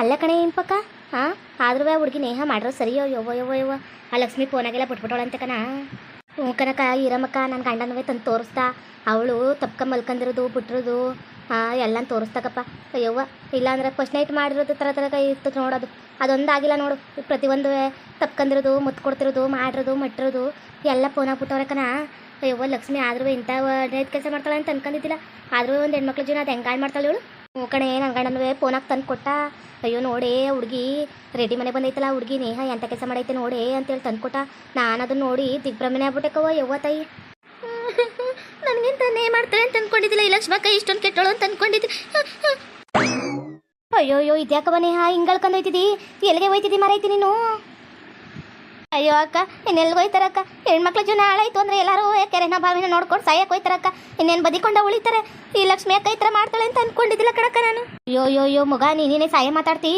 ಅಲ್ಲ ಕಣೆ ಪಕ್ಕ ಹಾಂ ಆದ್ರೂ ಹುಡುಗಿ ನೇಹ ಮಾಡ್ರೋ ಸರಿಯೋ? ಯವ್ವ ಯವ್ವ ಯವ್ವ. ಆ ಲಕ್ಷ್ಮಿ ಫೋನಾಗೆಲ್ಲ ಅಂತ ಕಣ. ಹ್ಞೂ ಕನಕ ಇರಮಕ್ಕ ನನ್ನ ಗಂಡನವೇ ತಂದು ತೋರಿಸ್ತಾ ಅವಳು ತಪ್ಕ ಮಲ್ಕಂದಿರೋದು ಬಿಟ್ಟಿರೋದು ಹಾಂ ಎಲ್ಲ ತೋರಿಸ್ತಕಪ್ಪ ಅಯ್ಯವ್ವ, ಇಲ್ಲಾಂದ್ರೆ ಫಸ್ಟ್ ನೈಟ್ ಮಾಡಿರೋದು ಥರ ಥರ ಕೈ ಇತ್ತು ನೋಡೋದು. ಅದೊಂದು ಆಗಿಲ್ಲ ನೋಡು. ಪ್ರತಿಯೊಂದು ತಪ್ಕೊಂಡಿರೋದು ಮುತ್ತು ಕೊಡ್ತಿರೋದು ಮಾಡಿರೋದು ಮಟ್ಟಿರೋದು ಎಲ್ಲ ಫೋನ್ ಹಾಕ್ಬಿಟ್ಟವ್ರೆ ಕಣ. ಅಯ್ಯವ್ವ, ಲಕ್ಷ್ಮಿ ಆದರೂ ಇಂಥ ಒಳ್ಳೆಯ ಕೆಲಸ ಮಾಡ್ತಾಳೆ ಅಂತ ಅನ್ಕೊಂಡಿದ್ದಿಲ್ಲ. ಆದರೂ ಒಂದು ಹೆಣ್ಮಕ್ಳ ಜೀವನ ಅದು ಹೆಂಗಾಳು ಮಾಡ್ತಾಳೆ ಇವಳು? ಕಣೆ ನನ್ನ ಗಂಡನವೇ ಫೋನಾಗ ತಂದು ಕೊಟ್ಟ. ಅಯ್ಯೋ ನೋಡೇ ಹುಡುಗಿ. ರೆಡಿ ಮನೆ ಬಂದೈತಲ್ಲ ಹುಡುಗಿ ನೇಹ ಎಂಥ ಕೆಲಸ ಮಾಡೈತೆ ನೋಡೇ ಅಂತೇಳಿ ತಂದು ಕೊಟ್ಟ. ನಾನು ಅದನ್ನ ನೋಡಿ ದಿಗ್ಭ್ರಮಣೆ ಆಗ್ಬಿಟ್ಟೆಕವ ಯವ್ವ ತಾಯಿ. ನನಗಿಂತ ನೇ ಮಾಡ್ತಾಳೆ ಅಂತ ಅನ್ಕೊಂಡಿದ್ದಿಲ್ಲ ಈ ಲಕ್ಷ್ಮಕ್ಕ ಇಷ್ಟೊಂದು ಕೆಟ್ಟಳು ಅಂತ ಅನ್ಕೊಂಡಿದ್ದೆ. ಅಯ್ಯೋ ಅಯ್ಯೋ ಇದ್ಯಾಕವ ನೇಹ ಹಿಂಗಳ್ಕೊಂಡೋಯ್ತಿದಿ ಎಲ್ಲಿಗೆ ಹೋಯ್ತಿದಿ ಮರೈತಿ ನೀನು? ಅಯ್ಯೋ ಅಕ್ಕ, ಇನ್ನೆಲ್ಲಿ ಹೋಯ್ತಾರಕ್ಕ ಹೆಣ್ಮಕ್ಳ ಜೀವನ ಹಾಳಾಯ್ತು ಅಂದ್ರೆ ಎಲ್ಲರೂ ಕೆರೆನ ಬಾವಿನ ನೋಡ್ಕೊಂಡು ಸಾಯಕ್ಕೆ ಹೋಯ್ತಾರಕ್ಕ ಇನ್ನೇನು ಬದಿಕೊಂಡ ಉಳಿತಾರೆ? ಈ ಲಕ್ಷ್ಮಿ ಅಕ್ಕ ಥರ ಮಾಡ್ತಾಳೆ ಅಂತ ಅನ್ಕೊಂಡಿದ್ದಿಲ್ಲ ಕಣಕ್ಕ ನಾನು. ಅಯ್ಯೋ ಅಯ್ಯೋ ಯೋ ಮಗ ನೀನೇನೆ ಸಾಯ ಮಾತಾಡ್ತಿ.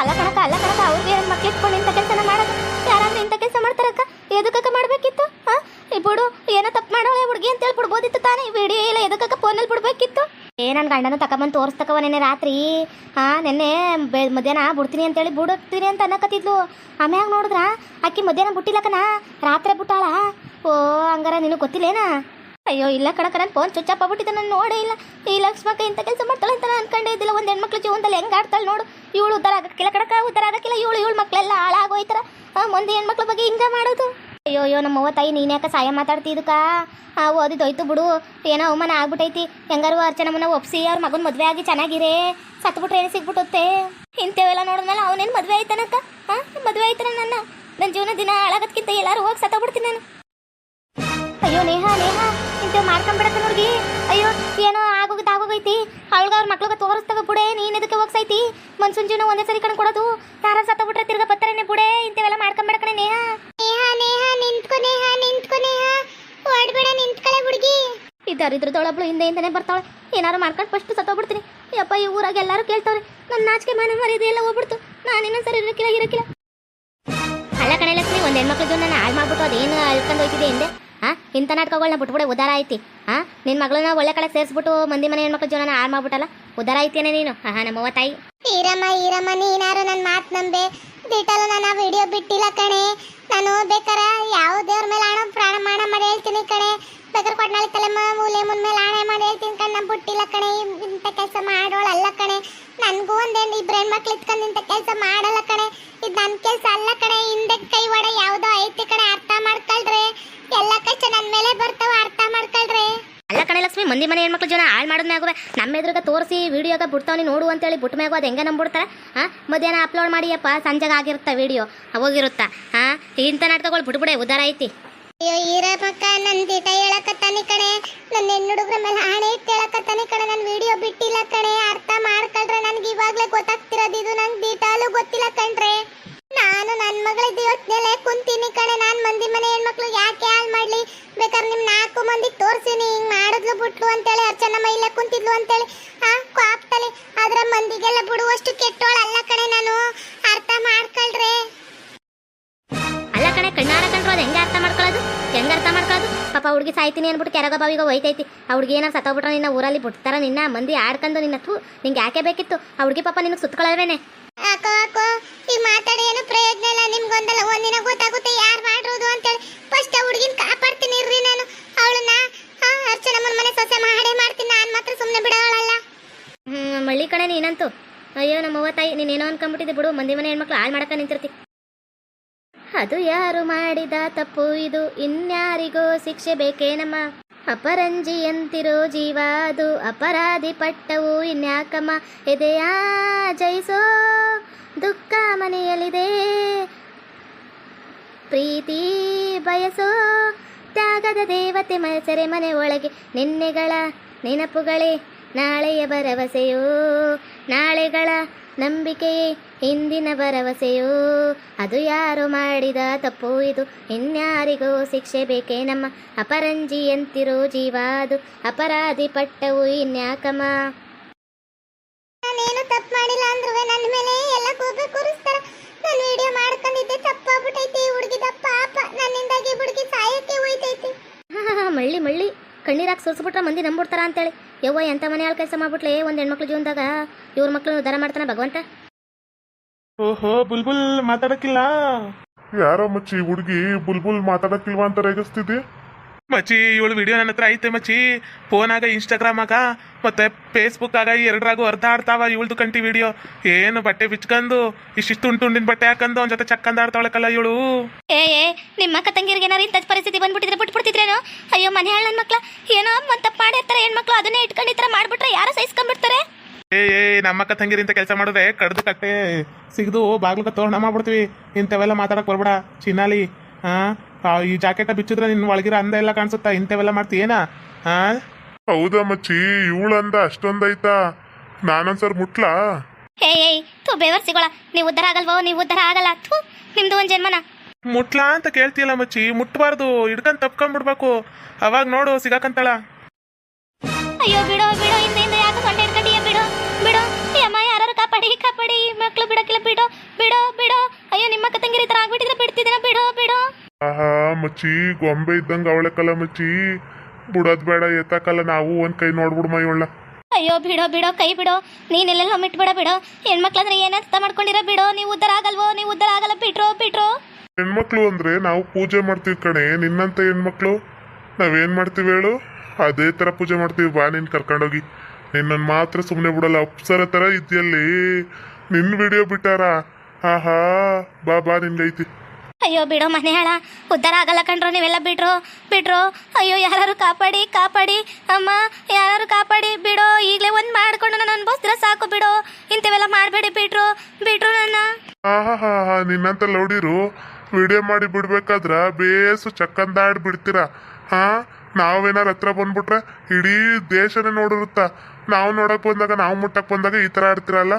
ಅಲ್ಲ ಕಣಕ ಅಲ್ಲ ಕಣಕ ಅವ್ರಿಗೆ ನನ್ನ ಮಕ್ಳು ಇಟ್ಕೊಂಡು ಇಂಥ ಕೆಲಸನ ಮಾಡೋದು ಯಾರಾದ್ರೂ ಇಂಥ ಕೆಲಸ ಮಾಡ್ತಾರಕ್ಕ? ಎದಕ್ಕಕ್ಕ ಮಾಡಬೇಕಿತ್ತು ಹಾಂ ಬಿಡು ಏನೋ ತಪ್ಪು ಮಾಡೋಳೆ ಹುಡುಗಿ ಅಂತೇಳಿ ಬಿಡ್ಬೋದಿತ್ತು ತಾನೇ. ವಿಡಿಯೋ ಇಲ್ಲ ಎದಕ್ಕೆ ಫೋನಲ್ಲಿ ಬಿಡ್ಬೇಕಿತ್ತು? ಏ ನನ್ನ ಗಂಡನ ತಕಬಂದು ತೋರಿಸ್ತಕವ ನೆನೆ ರಾತ್ರಿ. ಹಾಂ ನೆನ್ನೆ ಬೆ, ಮಧ್ಯಾಹ್ನ ಬಿಡ್ತೀನಿ ಅಂತೇಳಿ ಬಿಡುತ್ತೀನಿ ಅಂತ ಅನ್ನಕತ್ತಿದ್ಲು. ಆಮ್ಯಾಗ ನೋಡಿದ್ರ? ಅಕ್ಕಿ ಮಧ್ಯಾಹ್ನ ಬಿಟ್ಟಿಲ್ಲಕನ ರಾತ್ರಿ ಬಿಟ್ಟಾಳ? ಓ, ಹಂಗಾರ ನಿನಗೆ ಗೊತ್ತಿಲ್ಲೇನ? ಅಯ್ಯೋ, ಇಲ್ಲ ಕಣಕ ನನ್ನ ಫೋನ್ ಸ್ವಿಚ್ ಆಫ್ ನಾನು ನೋಡೇ ಇಲ್ಲ. ಈ ಲಕ್ಷ್ಮಕ್ಕ ಇಂಥ ಕೆಲಸ ಮಾಡ್ತಾಳೆ ಅಂತ ನಾನು ಅನ್ಕೊಂಡೇ ಇದ್ದಿಲ್ಲ. ಒಂದು ಹೆಣ್ಮಕ್ಳು ಜೀವನದಲ್ಲಿ ಹೆಂಗೆ ಆಡ್ತಾಳೆ ನೋಡು. ಇವಳು ಉದ್ದಾರ ಆಗಕ್ಕಿಲ್ಲ ಕಡಕ ಉದ್ದಾರ ಆಗಕ್ಕಿಲ್ಲ. ಇವಳು ಇವಳು ಮಕ್ಕಳೆಲ್ಲ ಹಾಳಾಗೋಯ್ತಾರ. ಮುಂದೆ ಹೆಣ್ಮಕ್ಳ ಬಗ್ಗೆ ಹಿಂಗೆ ಮಾಡೋದು? ಅಯ್ಯೋ ಅಯ್ಯೋ ನಮ್ಮವ್ವ ತಾಯಿ, ನೀನು ಯಾಕೆ ಸಾಯ ಮಾತಾಡ್ತಿ ಇದಕ್ಕ? ಆ ಓದಿದೋಯ್ತು ಬಿಡು. ಏನೋ ಅವಮಾನ ಆಗ್ಬಿಟ್ಟೈತಿ. ಹೆಂಗಾರು ಅರ್ಚನಮ್ಮನ ಒಪ್ಸಿ, ಅವ್ರ ಮಗನ ಮದುವೆ ಆಗಿ ಚೆನ್ನಾಗಿರೇ. ಸತ್ಬಿಟ್ರೆ ಏನು ಸಿಗ್ಬಿಟ್ಟುತ್ತೆ? ಇಂಥವೆಲ್ಲ ನೋಡಿದ್ಮೇಲೆ ಅವನೇನು ಮದುವೆ ಆಯ್ತಾನಕ್ಕ? ಹಾಂ ಮದುವೆ ಆಯ್ತಾನ ನನ್ನ? ನನ್ನ ಜೀವನ ದಿನ ಹಾಳಾಗೋದ್ಕಿಂತ ಎಲ್ಲಾರು ಹೋಗಿ ಸತ್ತೋಗ್ಬಿಡ್ತೀನಿ ನಾನು. ಅಯ್ಯೋ, ನೇಹ ನೇಹ, ಇಂಥವ್ ಮಾಡ್ಕೊಂಬಿಡತ್ತೆ ನೋಡ್ಗಿ. ಅಯ್ಯೋ, ಏನೋ ಆಗೋಗಿದ್ದು ಆಗೋಗೈತಿ ಅವಳಿಗೆ ಅವ್ರ ಮಕ್ಳಿಗೆ ತೋರಿಸ್ತವೆ ಬುಡೆ, ನೀನ್ ಇದಕ್ಕೆ ಹೋಗ್ಸೈತಿ? ಮನ್ಸೂನ್ ಜೀವನ ಒಂದೇ ಸರಿ ಕಣ್ ಕೊಡೋದು ಯಾರ ಸತ್ತ ಬಿಟ್ರೆ ತಿರ್ಗ ಬತ್ತಾರೇನೆ ಬುಡೆ. ಇಂಥವೆಲ್ಲ ಮಾಡ್ಕೊಂಬಿಡಕಣೆ ನೇಹ. ನೇಹ ನಿಂತ್ಕೊ ನೇಹ ನಿಂತ್ಕೊ ನೇಹ. ಓಡ್ಬೇಡ ನಿಂತ್ಕಳೆ ಹುಡುಗಿ. ಇದ್ದರಿದ್ರದೊಳಬ್ಳು ಹಿಂದೆ ಹಿಂದೆನೆ ಬರ್ತಾಳೆ. ಏನಾರು ಮಾಡ್ಕೊಂಡು ಫಸ್ಟ್ ಸತ್ತೋಗ್ಬಿಡ್ತೀನಿ. ಯಪ್ಪ ಈ ಊರಾಗ ಎಲ್ಲರೂ ಕೇಳ್ತಾವ್ರೆ. ನನ್ನ ನಾಚಿಕೆ ಮಾನ ಮರ್ಯಾದೆ ಎಲ್ಲ ಹೋಗ್ಬಿಡ್ತು. ನಾನು ಸರಿ ಇರಕ್ಕಿಲ್ಲ ಇರಕ್ಕಿಲ್ಲ. ಅಲ್ಲ ಕಣೆ ಲಕ್ಷ್ಮಿ ಒಂದು ಹೆಣ್ಮಕ್ಳ ನಾನು ಹಾಳು ಮಾಡ್ಬಿಟ್ಟು ಅದೇನು ಅಳ್ಕೊಂಡು ಹೋಗ್ತಿದೆ ಹಿಂದೆ ಹಾ ಇಂಥ ನಾಟಕಗಳನ್ನ ಬಿಟ್ಬಿಡೆ ಉದಾರ ಐತಿ ಹಾ ನಿನ್ನ ಮಗಳನ್ನ ಒಳ್ಳೆ ಕಡೆ ಸೇರಿಸ್ಬಿಟ್ಟು ಮಂದಿ ಮನೆ ಹೆಣ್ಮಕ್ಳ ಜೀವನ ಹಾಳು ಮಾಡ್ಬಿಟ್ಟಲ್ಲ? ಉದಾರ ಐತೇನೆ ನೀನು. ಹಾ ನಮ್ಮವ್ವ ತಾಯಿ. ಈರಮ್ಮ ಈರಮ್ಮ ನೀನಾರು ನನ್ನ ಮಾತು ನಂಬೆ. ದಿಟಲು ನಾನು ವಿಡಿಯೋ ಬಿಟ್ಟಿಲ್ಲ ಕಣೆ. ನಾನು ಬೇಕಾರ ಯಾವ ದೇವ್ರ ಮೇಲೆ ಹಣ ಪ್ರಾಣ ಮಾಡ ಮಾಡಿ ಹೇಳ್ತೀನಿ ಕಣೆ. ಬೇಕಾದ್ರೆ ಕೊಟ್ಟನಾಳಿ ತಲೆ ಮೂಲೆ ಮುನ್ ಮೇಲೆ ಆಣೆ ಮಾಡಿ ಹೇಳ್ತೀನಿ ಕಣೆ. ನಾನು ಬಿಟ್ಟಿಲ್ಲ ಕಣೆ, ಇಂಥ ಕೆಲಸ ಮಾಡೋಳಲ್ಲ ಕಣೆ. ನನಗೂ ಒಂದೇನು ಇಬ್ಬರು ಹೆಣ್ಮಕ್ಳು ಇಟ್ಕೊಂಡು ಇಂಥ ಕೆಲಸ ಮಾಡಲ್ಲ ಕಣೆ. ಇದು ನನ್ನ ಕೆಲಸ ಅಲ್ಲ ಕಣೆ. ಹಿಂದೆ ಕೈ ಒಡ ಯಾವುದೋ ಐತಿ ಕಣೆ, ಅರ್ಥ ಮಾಡ್ಕೊಳ್ರಿ. ಎಲ್ಲ ಕಷ್ಟ ನನ್ನ ಮೇಲೆ ಬರ್ತಾವ, ಅರ್ಥ ಮಾಡ್ಕೊಳ್ರಿ. ಅಲ್ಲ ಕಣೆ ಲಕ್ಷ್ಮಿ, ಮಂದಿ ಮನೆ ಹೆಣ್ಮಕ್ಳು ಜೀವನ ಹಾಳು ಮಾಡೋದ್ಮ್ಯಾಗುವೆ ನಮ್ಮ ಎದುರುಗ ತೋರಿಸಿ ವೀಡಿಯೋಗ ಬಿಡ್ತಾವನಿ ನೋಡು ಅಂತೇಳಿ ಬಿಟ್ಟ ಮ್ಯಾಗು ಅದು ಹೆಂಗೆ ನಂಬಿಡ್ತಾರೆ? ಹಾಂ ಮಧ್ಯಾಹ್ನ ಅಪ್ಲೋಡ್ ಮಾಡಿಯಪ್ಪ ಸಂಜೆಗೆ ಆಗಿರುತ್ತೆ ವಿಡಿಯೋ ಹೋಗಿರುತ್ತಾ ಹಾಂ ಇಂಥ ನಾಟಕಗಳು ಬಿಟ್ಬಿಡೆ ಉದಾರ ಐತಿ. ಅಯ್ಯೋ ಈರ ಪಕ್ಕ ನನ್ನ ದಿಟ ಹೇಳಕತ್ತಾನೆ ಕಣೆ. ನನ್ನ ಹೆಣ್ಣುಡುಗ್ರ ಮೇಲೆ ಹಾಣೆ ಇಟ್ಟು ಹೇಳಕತ್ತಾನೆ ಕಣೆ, ನನ್ ಆದ್ರ ಮಂದಿಗೆಲ್ಲ ಬಿಡುವಷ್ಟು ಕೆಟ್ಟೋಳಲ್ಲ ಕಣೆ ನಾನು. ಅರ್ಥ ಮಾಡ್ಕೊಳ್ರಿ. ಅಲ್ಲ ಕಣೆ ಕಣ್ಣಾರ ಕಂಡ್ರು ಅದು ಹೆಂಗೆ ಅರ್ಥ ಮಾಡ್ಕೊಳ್ಳೋದು? ಹೆಂಗೆ ಅರ್ಥ ಮಾಡ್ಕೊಳ್ಳೋದು? ಪಾಪ ಹುಡುಗಿ ಸಾಯ್ತೀನಿ ಅನ್ಬಿಟ್ಟು ಕೆರಗ ಬಾವಿಗೆ ಹೋಯ್ತೈತಿ. ಆ ಹುಡುಗಿ ಏನಾರು ಸತ್ತೋಗ್ಬಿಟ್ರೆ ನಿನ್ನ ಊರಲ್ಲಿ ಬಿಡ್ತಾರ ನಿನ್ನ ಮಂದಿ ಆಡ್ಕೊಂಡು ನಿನ್ನ ಥೂ ನಿಂಗೆ ಯಾಕೆ ಬೇಕಿತ್ತು? ಆ ಹುಡುಗಿ ಪಾಪ ನಿನಗೆ ಸುತ್ಕೊಳ್ಳಲ್ವೇನೆ ಅನ್ಕೊಂಬಿಟ್ಟಿದ್ದೆ ಬಿಡು. ಮಂದಿ ಮನೆ ಹೆಣ್ಮಕ್ಳು ಹಾಳು ಮಾಡಕ ನಿಂತಿರ್ತಿ. ಅದು ಯಾರು ಮಾಡಿದ ತಪ್ಪು? ಇದು ಇನ್ಯಾರಿಗೋ ಶಿಕ್ಷೆ ಬೇಕೇನಮ್ಮ ಅಪರಂಜಿ ಅಂತಿರೋ ಜೀವ ಅದು. ಅಪರಾಧಿ ಪಟ್ಟವು ಇನ್ಯಾಕಮ್ಮ? ಎದೆಯಾ ಜಯಿಸೋ ದುಃಖ ಮನೆಯಲ್ಲಿದೆ. ಪ್ರೀತಿ ಬಯಸೋ ತ್ಯಾಗದ ದೇವತೆ ಮನಸರೆ ಮನೆ ಒಳಗೆ. ನಿನ್ನೆಗಳ ನೆನಪುಗಳೇ ನಾಳೆಯ ಭರವಸೆಯೋ ನಾಳೆಗಳ ನಂಬಿಕೆಯೇ ಇಂದಿನ ಭರವಸೆಯೋ. ಅದು ಯಾರು ಮಾಡಿದ ತಪ್ಪು ಇದು? ಇನ್ಯಾರಿಗೂ ಶಿಕ್ಷೆ ಬೇಕೇ ನಮ್ಮ ಅಪರಂಜಿ ಜೀವಾದು ಜೀವ ಅದು. ಅಪರಾಧಿ ಪಟ್ಟವು ಇನ್ಯಾಕಮ? ನಾನೇನು ತಪ್ಪು ಮಾಡಿಲ್ಲ ಅಂದ್ರೂ ನನ್ನ ಮೇಲೆ ಎಲ್ಲ ಕೋಪ ಕೂರಿಸ್ತಾರ. ನಾನು ವಿಡಿಯೋ ಮಾಡ್ಕೊಂಡಿದ್ದೆ ತಪ್ಪಾಗ್ಬಿಟ್ಟೈತಿ ಹುಡುಗಿದ ಪಾಪ. ನನ್ನಿಂದಾಗಿ ಹುಡುಗಿ ಸಾಯಕ್ಕೆ ಹೋಯ್ತೈತಿ. ಮಳ್ಳಿ ಮಳ್ಳಿ. ಕಣ್ಣೀರಾಗಿ ಸುರಿಸ್ಬಿಟ್ರೆ ಮಂದಿ ನಂಬಿಡ್ತಾರ ಅಂತೇಳಿ. ಯವ್ವ ಎಂಥ ಮನೆ ಆಳ್ ಕೆಲಸ ಮಾಡ್ಬಿಟ್ಲೆ? ಒಂದು ಹೆಣ್ಮಕ್ಳು ಜೀವನದಾಗ ಇವ್ರ ಮಕ್ಳನ್ನ ಉದ್ಧಾರ ಮಾಡ್ತಾನೆ ಭಗವಂತ? ಓಹೋ ಬುಲ್ಬುಲ್ ಮಾತಾಡಕ್ಕಿಲ್ಲ? ಯಾರೋ ಮಚ್ಚಿ ಹುಡುಗಿ ಬುಲ್ಬುಲ್ ಮಾತಾಡಕ್ಕಿಲ್ವಾ ಅಂತ ರೇಗಿಸ್ತಿದ್ದಿ? ಮಚ್ಚಿ ಇವಳು ವಿಡಿಯೋ ನನ್ನ ಹತ್ರ ಐತೆ ಮಚ್ಚಿ. ಫೋನ್ ಆಗ ಇನ್ಸ್ಟಾಗ್ರಾಮ್ ಇನ್ಸ್ಟಾಗ್ರಾಮಾಗ ಮತ್ತೆ ಫೇಸ್ಬುಕ್ ಆಗ ಎರಡರಾಗೂ ಅರ್ಧ ಆಡ್ತಾವ ಇವಳ್ದು ಕಂಟಿ ವಿಡಿಯೋ ಏನು ಬಟ್ಟೆ ಬಿಚ್ಕೊಂಡು ಇಷ್ಟಿಷ್ಟು ತುಂಡು ತುಂಡಿನ ಬಟ್ಟೆ ಹಾಕೊಂಡು ಒಂದ್ ಜೊತೆ ಚಕ್ಕಂದ ಆಡ್ತಾವಳಕಲ್ಲ ಇವಳು? ಏ ಏ ನಿಮ್ಮ ಅಕ್ಕ ತಂಗಿರಿಗೆ ಏನಾರು ಇಂಥ ಪರಿಸ್ಥಿತಿ ಬಂದ್ಬಿಟ್ಟಿದ್ರೆ ಬಿಟ್ಬಿಡ್ತಿದ್ರೇನೋ? ಅಯ್ಯೋ ಮನೆ ಹಾಳು ನನ್ನ ಮಕ್ಳು ಏನೋ ತಪ್ಪು ಮಾಡಿರ್ತಾರೆ ಹೆಣ್ಮಕ್ಳು ಅದನ್ನೇ ಇಟ್ಕೊಂಡು ಈ ಥರ ಮಾಡ್ಬಿಟ್ರೆ ಯಾರು ಸಹಿಸ್ಕೊಂಡ್ಬಿಡ್ತಾರೆ? ಏ ಏ ನಮ್ಮಕ್ಕ ತಂಗಿರಿಂತ ಕೆಲಸ ಮಾಡಿದ್ರೆ ಕಡ್ದು ಕಟ್ಟೆ ಸಿಗ್ದು ಬಾಗ್ಲಕ್ಕ ತೋರಣ ಮಾಡ್ಬಿಡ್ತೀವಿ. ಇಂಥವೆಲ್ಲ ಮಾತಾಡಕ್ ಬರ್ಬೇಡ. ಚಿನ್ನಾಲಿ ಹಾ ಆ, ಈ ಜಾಕೆಟ ಬಿಚ್ಚಿದ್ರೆ ನಿನ್ನ ಒಳಗಿರ ಅಂದ ಎಲ್ಲ ಕಾಣಿಸುತ್ತಾ? ಇಂಥವೆಲ್ಲ ಮಾಡ್ತೀಯೇನಾ ಹಾ ಹೌದಾ ಮಚ್ಚಿ ಇವಳಂದ ಅಷ್ಟೊಂದೈತಾ ನಾನೊಂದ್ಸರ್ ಮುಟ್ಲಾ? ಏ ಏಯ್ ಥೂ ಬೇವರ್ಸಿಗಳ ನೀವು ಉದ್ಧಾರ ಆಗಲ್ವೋ? ನೀವು ಉದ್ಧಾರ ಆಗಲ್ಲ. ಥೂ ನಿಮ್ದು ಒಂದು ಜನ್ಮನ. ಮುಟ್ಲಾ ಅಂತ ಕೇಳ್ತೀಯಲ್ಲ ಮಚ್ಚಿ. ಮುಟ್ಬಾರ್ದು. ಹಿಡ್ಕೊಂಡ್ ತಪ್ಕೊಂಡ್ಬಿಡ್ಬೇಕು. ಅವಾಗ ನೋಡು ಸಿಗಾಕಂತಾಳ. ಆಹಾ ಮಚ್ಚಿ ಗೊಂಬೆ ಇದ್ದಂಗ ಅವಳೆಕಲ್ಲ ಮಚ್ಚಿ ಬಿಡೋದ್ ಬೇಡ ಎತ್ತಕಲ್ಲ ನಾವು ಒಂದ್ ಕೈ ನೋಡ್ಬಿಡು ಮೈಯೊಳ್ಳ. ಅಯ್ಯೋ ಬಿಡೋ ಬಿಡೋ ಕೈ ಬಿಡೋ ನೀನೆಲ್ಲ ಮಿಟ್ಬಿಡ ಬಿಡೋ. ಹೆಣ್ಮಕ್ಳಂದ್ರೆ ಏನ ಮಾಡ್ಕೊಂಡಿರ ಬಿಡೋ? ನೀವು ಉದ್ದರ ಆಗಲ್ವೋ? ನೀವು ಉದ್ದಾರ ಆಗಲ್ಲ ಬಿಟ್ರೋ ಬಿಟ್ರೋ ಹೆಣ್ಮಕ್ಳು ಅಂದ್ರೆ ನಾವು ಪೂಜೆ ಮಾಡ್ತೀವಿ ಕಣೆ ನಿನ್ನಂತ ಹೆಣ್ಮಕ್ಳು. ನಾವೇನ್ ಮಾಡ್ತೀವಿ ಹೇಳು? ಅದೇ ತರ ಪೂಜೆ ಮಾಡ್ತೀವಿ ಬಾ ನಿನ್ ಕರ್ಕೊಂಡೋಗಿ. ನಿನ್ನನ್ ಮಾತ್ರ ಸುಮ್ಮನೆ ಬಿಡಲ್ಲ ಅಪ್ಸರ ತರ ಇದ್ಯಲ್ಲಿ ನಿನ್ ವಿಡಿಯೋ ಬಿಟ್ಟಾರ? ಆಹಾ ಬಾ ಬಾ ನಿನ್ಗೈತಿ ಅಯ್ಯೋ ಬಿಡೋ ಮನೆ ಹಾಳ ಉದ್ಧಾರ ಆಗಲ್ಲ ಕಣ್ರೋ, ನೀವೆಲ್ಲ ಬಿಡ್ರೋ ಬಿಡ್ರೋ ಅಯ್ಯೋ ಯಾರು ಕಾಪಾಡಿ ಕಾಪಾಡಿ. ಅಮ್ಮ ಯಾರು ಕಾಪಾಡಿ, ಬಿಡೋ. ಈಗಲೇ ಒಂದು ಮಾಡ್ಕೊಂಡು ನಾನು ಅನ್ಭವಿಸ್ತಿರ ಸಾಕು ಬಿಡೋ. ಇಂಥವೆಲ್ಲ ಮಾಡಬೇಡಿ ಬಿಡ್ರೋ ಬಿಡ್ರೋ ನನ್ನ. ಹಾ ಹಾ ನಿನ್ನಂತ ಲೌಡಿರು ವಿಡಿಯೋ ಮಾಡಿ ಬಿಡ್ಬೇಕಾದ್ರ ಬೇಸು ಚಕ್ಕಂದಾಡ್ ಬಿಡ್ತೀರ? ಹಾ? ನಾವೇನಾರ ಹತ್ರ ಬಂದ್ಬಿಟ್ರೆ ಇಡೀ ದೇಶನೇ ನೋಡಿರುತ್ತ? ನಾವು ನೋಡಕ್ ಬಂದಾಗ, ನಾವು ಮುಟ್ಟಕ್ ಬಂದಾಗ ಈ ತರ ಆಡ್ತಿರಲ್ಲ?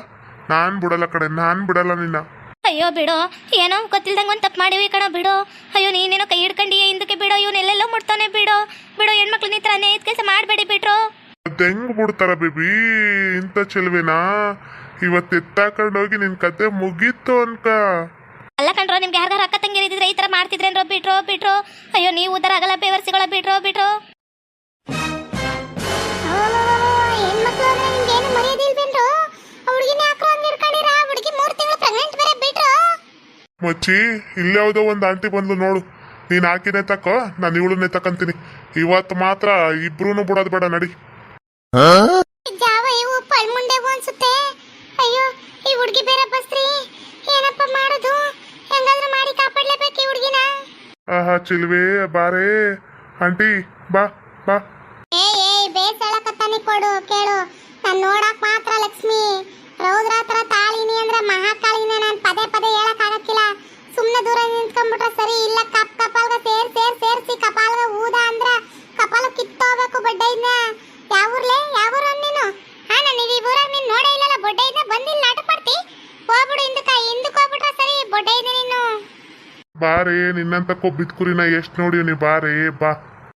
ನಾನ್ ಬಿಡಲ್ಲ ಕಡೆ ನಾನ್ ಬಿಡಲ್ಲ ನಿನ್ನ. ಅಯ್ಯೋ ಬಿಡೋ ಏನೋ ಗೊತ್ತಿಲ್ದಂಗೆ ಒಂದು ತಪ್ಪು ಮಾಡಿವಿ ಕಣೋ ಬಿಡೋ. ಅಯ್ಯೋ ನೀನೇನೋ ಕೈ ಹಿಡ್ಕೊಂಡಿಯ ಹಿಂದಕ್ಕೆ ಬಿಡೋ. ಇವನ್ನೆಲ್ಲೆಲ್ಲೋ ಮುಟ್ತಾನೆ ಬಿಡೋ. ಬಿಡೋ ಹೆಣ್ಮಕ್ಳು ನಿತ್ರ ಅನ್ಯಾಯದ ಕೆಲಸ ಮಾಡಬೇಡಿ ಬಿಟ್ರು. ಹೆಂಗ್ ಬಿಡ್ತಾರ ಬೇಬಿ? ಇಂಥ ಚೆಲುವೆನಾ? ಇವತ್ತು ಎತ್ತಾಕೊಂಡೋಗಿ ನಿನ್ ಕತೆ ಮುಗೀತು ಅನ್ಕ. ಅಲ್ಲ ಕಣ್ರ ನಿಮ್ಗೆ ಯಾರ್ಗಾರ ಅಕ್ಕ ತಂಗಿ ಇದ್ದಿದ್ರೆ ಈ ಥರ ಮಾಡ್ತಿದ್ರೇನ್ರೋ ಬಿಟ್ರೋ ಬಿಟ್ರೋ. ಅಯ್ಯೋ ನೀವು ಉದ್ದಾರ ಆಗಲ್ಲ ಬೇವರ್ಸಿಗಳ ಬಿಟ್ರೋ ಬಿಟ್ರೋ. ಹೆಣ್ಮಕ್ಳು ಅಂದ್ರೆ ನಿಮ್ಗೆ ಏನು ಮರ್ಯಾದೆ ಇಲ್ವೇನ್ರು? ಹುಡುಗಿನ ಯಾಕ್ರೋ ಹಂಗ್ ಹಿಡ್ಕೊಂಡಿರ? ಹುಡುಗಿ ಮೂರು ತಿಂಗಳು ಪ್ರೆಗ್ನೆಂಟ್ ಮಚ್ಚಿ ಇಲ್ಯಾವುದೋ ಒಂದು ಆಂಟಿ ಬಂದ್ಲು ನೋಡು. ನೀನ್ ಹಾಕಿನೇ ತಕೋ ನಾನು ಇವಳನ್ನೇ ತಕಂತೀನಿ. ಇವತ್ತು ಮಾತ್ರ ಇಬ್ರು ಬಿಡೋದು ಬೇಡ ನಡಿ. ಜಾವ ಇವು ಪಳ್ಮುಂಡೆವು ಅನ್ಸುತ್ತೆ. ಅಯ್ಯೋ ಈ ಹುಡುಗಿ ಬೇರೆ ಬಸ್ರಿ ಏನಪ್ಪ ಮಾಡೋದು? ಹೆಂಗಾದ್ರೂ ಮಾಡಿ ಕಾಪಾಡ್ಲೇಬೇಕು ಈ ಹುಡುಗಿನ. ಆಹಾ ಚಿಲ್ವೆ ಬಾರೇ. ಆಂಟಿ ಬಾ ಬಾ. ಏ ಏ ಬೇಸಳಕತ್ತಾನಿ ಕೊಡು ಕೇಳು. ನಾನು ನೋಡಕ್ ಮಾತ್ರ ಲಕ್ಷ್ಮಿ. ರೌದ್ರ ಹತ್ರ ತಾಳಿನಿ ಅಂದ್ರೆ ಮಹಾಕಾಳಿನ ನಾನು ಪದೇ ಪದೇ ಹೇಳಕ್ ಆಗಕ್ಕಿಲ್ಲ ಸುಮ್ನೆ ದೂರ ನಿಂತ್ಕೊಂಡ್ಬಿಟ್ರೆ ಸರಿ ಇಲ್ಲ ಕಪ್ ಕಪಾಲ್ಗ ಸೇರ್ ಸೇರ್ ಸೇರ್ಸಿ ಕಪಾಲ್ಗ ಊದ ಅಂದ್ರ ಕಪಾಲ ಕಿತ್ತೋಗ್ಬೇಕು ಬಡ್ಡ ಇದ್ನ ಯಾವೂರ್ಲೆ ಯಾವೂರ ನೀನು? ಹಾ ನನಗೆ ಈ ಊರಾಗ ನೀನ್ ನೋಡೇ ಇಲ್ಲಲ್ಲ ಬೊಡ್ಡ ಇದ್ನ ಬಂದಿಲ್ಲ ನಾಟಕ ಮಾಡ್ತಿ? ಹೋಗ್ಬಿಡು ಹಿಂದಕ್ಕ ಹಿಂದಕ್ಕೆ ಹೋಗ್ಬಿಟ್ರೆ ಸರಿ ಬೊಡ್ಡ ಇದ್ನ ನೀನು. ಬಾರೇ ನಿನ್ನಂತ ಕೊಬ್ಬಿದ್ ಕುರಿನ ಎಷ್ಟ್ ನೀ ಬಾರೇ ಬಾ.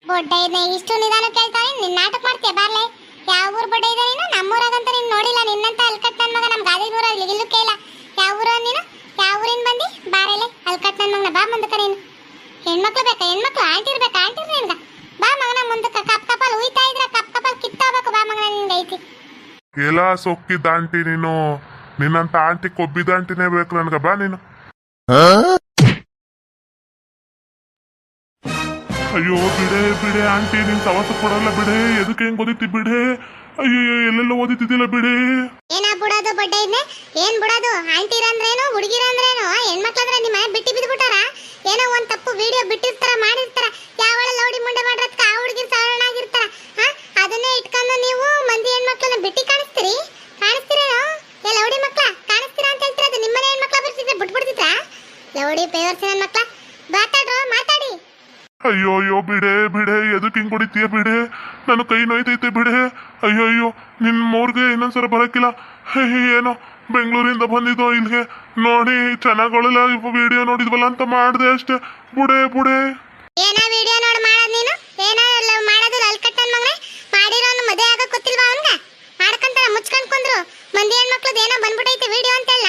ಬೊಡ್ಡ ಇದೆ ಇಷ್ಟು ನಿಧಾನ ಕೇಳ್ತಾನೆ ನಿನ್ನ ನಾಟಕ ಮಾಡ್ತೀಯ ಬಾರ್ಲೆ? ಯಾವ ಊರ್ ಬಡ ಇದೆ ನೀನು? ನಮ್ಮೂರಾಗಂತ ನೀನು ನೋಡಿಲ್ಲ. ನಿನ್ನಂತ ಅಲ್ಕಟ್ ನನ್ ಮಗ ನಮ್ ಗಾದಿನೂರ ಇಲ್ಲೂ ಇಲ್ಲ ಯಾವ ಊರ ನೀನು? ಯಾವ ಊರಿನ ಬಂದಿ? ಬಾರಲೆ ಅಲ್ಕಟ್ ನನ್ ಮಗನ ಬಾ ಮುಂದಕ್ಕ ನೀನು. ಹೆಣ್ಮಕ್ಳು ಬೇಕಾ? ಹೆಣ್ಮಕ್ಳು ಆಂಟಿ ಇರ್ಬೇಕು? ಆಂಟಿ ನಿನ್ಗ? ಬಾ ಮಗನ ಮುಂದಕ್ಕ. ಕಪ್ ಕಪಲ್ ಉಯ್ತಾ ಇದ್ರ ಕಪ್ ಕಪಲ್ ಕಿತ್ತಾಬೇಕು ಬಾ ಮಗನ ನಿನ್ಗೆ ಐತಿ. ಎಲ್ಲ ಸೊಕ್ಕಿದ್ದ ಆಂಟಿ ನೀನು. ನಿನ್ನಂತ ಆಂಟಿ ಕೊಬ್ಬಿದ ಆಂಟಿನೇ ಬೇಕು ನನ್ಗ. ಬಾ ನೀನು. ಅಯ್ಯೋ, ಬಿಡೆ ಬಿಡೆ, ಆಂಟಿ, ನಿನ್ ಸವಾಸ ಕೊಡಲ್ಲ ಬಿಡೆ. ಎದಕ್ಕೆ ಹೆಂಗ್ ಓದಿತಿ ಬಿಡೆ? ಅಯ್ಯೋ ಎಲ್ಲೆಲ್ಲ ಓದಿತಿದ್ದಿಲ್ಲ ಬಿಡೆ? ಏನ ಬಿಡೋದು ಬಟ್ಟೆ ಇದ್ನೆ? ಏನ್ ಬಿಡೋದು? ಆಂಟಿರ ಅಂದ್ರೇನು, ಹುಡುಗಿರ ಅಂದ್ರೇನು? ಹೆಣ್ಮಕ್ಳಂದ್ರೆ ನಿಮ್ಮ ಮನೆ ಬಿಟ್ಟಿ ಬಿದ್ದು ಬಿಟ್ಟಾರ? ಏನೋ ಒಂದ್ ತಪ್ಪು ವಿಡಿಯೋ ಬಿಟ್ಟಿರ್ತಾರ, ಮಾಡಿರ್ತಾರ. ಯಾವಳ ಲೌಡಿ ಮುಂಡೆ ಮಾಡ್ರತ್ಕ ಆ ಹುಡುಗಿರ್ ಸಾಧಾರಣ ಆಗಿರ್ತಾರ ಹಾ ಅದನ್ನೇ ಇಟ್ಕೊಂಡು ನೀವು ಮಂದಿ ಹೆಣ್ಮಕ್ಳನ್ನ ಬಿಟ್ಟಿ ಕಾಣಿಸ್ತೀರಿ ಕಾಣಿಸ್ತೀರೇನೋ ಏ ಲೌಡಿ ಮಕ್ಳ ಕಾಣಿಸ್ತೀರಾ ಅಂತ ಹೇಳ್ತೀರ ಅದು ನಿಮ್ಮನೆ ಹೆಣ್ಮಕ್ಳ ಬರ್ತಿದ್ರೆ ಬಿಟ್ಬಿಡ್ತಿದ್ರ ಲೌಡಿ ಪೇವರ್ಸ್ ಹೆಣ್ಮಕ್ಳ ಮಾತಾಡ್ರೋ ಮಾತಾಡಿ ಅಯ್ಯೋ ಅಯ್ಯೋ, ಬಿಡೆ ಬಿಡೆ ಎದಕ್ಕೆ ಹಿಂಗ್ ಹೊಡಿತೀಯ ಬಿಡೆ? ನನ್ನ ಕೈ ನೋಯ್ತೈತೆ ಬಿಡೆ. ಅಯ್ಯೋ ಅಯ್ಯೋ, ನಿನ್ ಮೂರ್ಗೆ ಇನ್ನೊಂದ್ಸಲ ಬರಕ್ಕಿಲ್ಲ ಏನೋ, ಬೆಂಗಳೂರಿಂದ ಬಂದಿದ್ದು ಇಲ್ಲಿಗೆ ನೋಡಿ ಚೆನ್ನಾಗೊಳಲ್ಲ ವಿಡಿಯೋ ನೋಡಿದ್ವಲ್ಲ ಅಂತ ಮಾಡಿದೆ ಅಷ್ಟೇ. ಬುಡೆ ಬುಡೆ. ಏನ ವಿಡಿಯೋ ನೀನು? ಏನ ಲ- ಮಾಡೋದು ಅಲ್ಕಟ್ ನನ್ ಮಗನೇ? ಮಾಡಿರೋನು ಮದುವೆ ಆಗಕ್ ಗೊತ್ತಿಲ್ವಾ ಮುಚ್ಕೊಂಡ್ ಕುಂದ್ರು. ಮಂದಿ ಹೆಣ್ಮಕ್ಳದ್ ಏನೋ ಬಂದ್ಬಿಟ್ಟೈತೆ ವಿಡಿಯೋ ಅಂತ